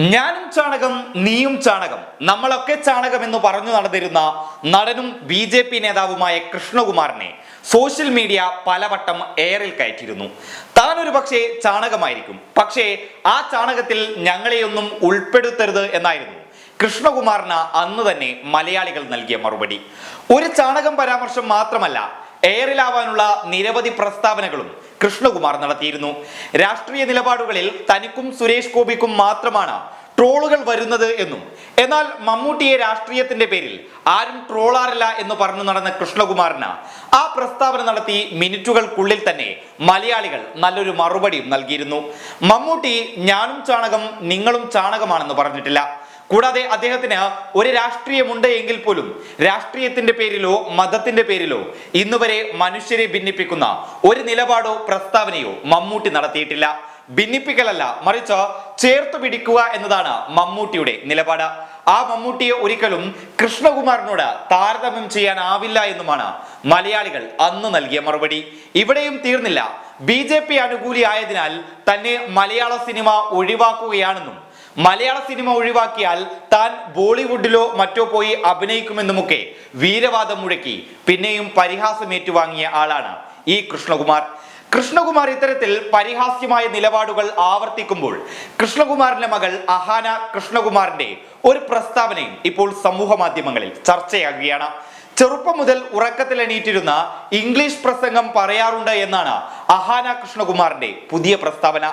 ഞാനും ചാണകം നീയും ചാണകം. നമ്മളൊക്കെ ചാണകം എന്ന് പറഞ്ഞു നടന്നിരുന്ന നടനും ബി ജെ പി നേതാവുമായ കൃഷ്ണകുമാറിനെ സോഷ്യൽ മീഡിയ പലവട്ടം എയറിൽ കയറ്റിയിരുന്നു. താൻ ഒരു പക്ഷേ ചാണകമായിരിക്കും. പക്ഷേ ആ ചാണകത്തിൽ ഞങ്ങളെയൊന്നും ഉൾപ്പെടുത്തരുത് എന്നായിരുന്നു. കൃഷ്ണകുമാറിന് അന്ന് തന്നെ മലയാളികൾ നൽകിയ മറുപടി. ഒരു ചാണകം പരാമർശം മാത്രമല്ല എയറിലാവാനുള്ള നിരവധി പ്രസ്താവനകളും കൃഷ്ണകുമാർ നടത്തിയിരുന്നു. രാഷ്ട്രീയ നിലപാടുകളിൽ തനിക്കും സുരേഷ് ഗോപിക്കും മാത്രമാണ് ട്രോളുകൾ വരുന്നത് എന്നും. എന്നാൽ മമ്മൂട്ടിയെ രാഷ്ട്രീയത്തിന്റെ പേരിൽ ആരും ട്രോളാറില്ല എന്ന് പറഞ്ഞു നടന്ന കൃഷ്ണകുമാറിന് ആ പ്രസ്താവന നടത്തി മിനിറ്റുകൾക്കുള്ളിൽ തന്നെ മലയാളികൾ നല്ലൊരു മറുപടിയും നൽകിയിരുന്നു. മമ്മൂട്ടി ഞാനും ചാണകം നിങ്ങളും ചാണകമാണെന്ന് പറഞ്ഞിട്ടില്ല. കൂടാതെ അദ്ദേഹത്തിന് ഒരു രാഷ്ട്രീയമുണ്ട് എങ്കിൽ പോലും രാഷ്ട്രീയത്തിന്റെ പേരിലോ മതത്തിന്റെ പേരിലോ ഇന്നുവരെ മനുഷ്യരെ ഭിന്നിപ്പിക്കുന്ന ഒരു നിലപാടോ പ്രസ്താവനയോ മമ്മൂട്ടി നടത്തിയിട്ടില്ല. ഭിന്നിപ്പിക്കലല്ല മറിച്ച് ചേർത്ത് പിടിക്കുക എന്നതാണ് മമ്മൂട്ടിയുടെ നിലപാട്. ആ മമ്മൂട്ടിയെ ഒരിക്കലും കൃഷ്ണകുമാറിനോട് താരതമ്യം ചെയ്യാനാവില്ല എന്നുമാണ് മലയാളികൾ അന്ന് നൽകിയ മറുപടി. ഇവിടെയും തീർന്നില്ല. ബി ജെ പി അനുകൂലിയായതിനാൽ തന്നെ മലയാള സിനിമ ഒഴിവാക്കുകയാണെന്നും മലയാള സിനിമ ഒഴിവാക്കിയാൽ താൻ ബോളിവുഡിലോ മറ്റോ പോയി അഭിനയിക്കുമെന്നുമൊക്കെ വീരവാദം മുഴക്കി പിന്നെയും പരിഹാസം ഏറ്റുവാങ്ങിയ ആളാണ് ഈ കൃഷ്ണകുമാർ. കൃഷ്ണകുമാർ ഇത്തരത്തിൽ പരിഹാസ്യമായ നിലപാടുകൾ ആവർത്തിക്കുമ്പോൾ കൃഷ്ണകുമാറിന്റെ മകൾ അഹാന കൃഷ്ണകുമാറിന്റെ ഒരു പ്രസ്താവനയും ഇപ്പോൾ സമൂഹ മാധ്യമങ്ങളിൽ ചർച്ചയാകുകയാണ്. ചെറുപ്പം മുതൽ ഉറക്കത്തിൽ എണീറ്റിരുന്ന ഇംഗ്ലീഷ് പ്രസംഗം പറയാറുണ്ട് എന്നാണ് അഹാന കൃഷ്ണകുമാറിന്റെ പുതിയ പ്രസ്താവന.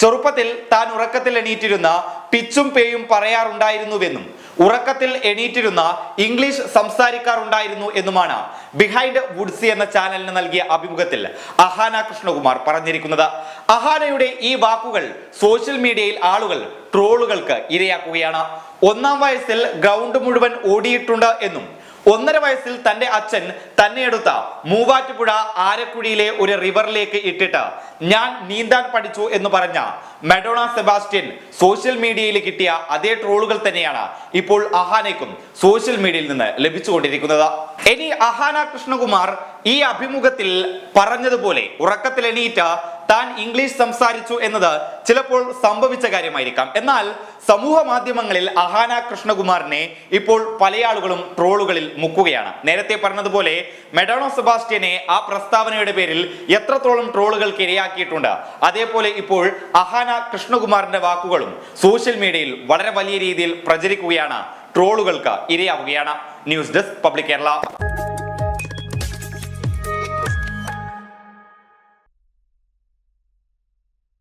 ചെറുപ്പത്തിൽ താൻ ഉറക്കത്തിൽ എണീറ്റിരുന്ന പിച്ചും പേയും പറയാറുണ്ടായിരുന്നുവെന്നും ഉറക്കത്തിൽ എണീറ്റിരുന്ന ഇംഗ്ലീഷ് സംസാരിക്കാറുണ്ടായിരുന്നു എന്നുമാണ് ബിഹൈൻഡ് വുഡ്സി എന്ന ചാനലിന് നൽകിയ അഭിമുഖത്തിൽ അഹാന കൃഷ്ണകുമാർ പറഞ്ഞിരിക്കുന്നത്. അഹാനയുടെ ഈ വാക്കുകൾ സോഷ്യൽ മീഡിയയിൽ ആളുകൾ ട്രോളുകൾക്ക് ഇരയാക്കുകയാണ്. ഒന്നാം വയസ്സിൽ ഗ്രൗണ്ട് മുഴുവൻ ഓടിയിട്ടുണ്ട് എന്നും ഒന്നര വയസ്സിൽ തന്റെ അച്ഛൻ തന്നെ എടുത്ത മൂവാറ്റുപുഴ ആരക്കുഴിയിലെ ഒരു റിവറിലേക്ക് ഇട്ടിട്ട് ഞാൻ നീന്താൻ പഠിച്ചു എന്ന് പറഞ്ഞ മെഡോണ സെബാസ്റ്റ്യൻ സോഷ്യൽ മീഡിയയിൽ കിട്ടിയ അതേ ട്രോളുകൾ തന്നെയാണ് ഇപ്പോൾ അഹാനയ്ക്കും സോഷ്യൽ മീഡിയയിൽ നിന്ന് ലഭിച്ചുകൊണ്ടിരിക്കുന്നത്. ഇനി അഹാന കൃഷ്ണകുമാർ ഈ അഭിമുഖത്തിൽ പറഞ്ഞതുപോലെ ഉറക്കത്തിൽ എണീറ്റ താൻ ഇംഗ്ലീഷ് സംസാരിച്ചു എന്നത് ചിലപ്പോൾ സംഭവിച്ച കാര്യമായിരിക്കാം. എന്നാൽ സമൂഹ മാധ്യമങ്ങളിൽ അഹാന കൃഷ്ണകുമാറിനെ ഇപ്പോൾ പല ആളുകളും ട്രോളുകളിൽ മുക്കുകയാണ്. നേരത്തെ പറഞ്ഞതുപോലെ മെഡോണോ സെബാസ്റ്റ്യനെ ആ പ്രസ്താവനയുടെ പേരിൽ എത്രത്തോളം ട്രോളുകൾക്ക് ഇരയാക്കിയിട്ടുണ്ട്. അതേപോലെ ഇപ്പോൾ അഹാന കൃഷ്ണകുമാറിന്റെ വാക്കുകളും സോഷ്യൽ മീഡിയയിൽ വളരെ വലിയ രീതിയിൽ പ്രചരിക്കുകയാണ്. ട്രോളുകൾക്ക് ഇരയാവുകയാണ്. News desk public Kerala.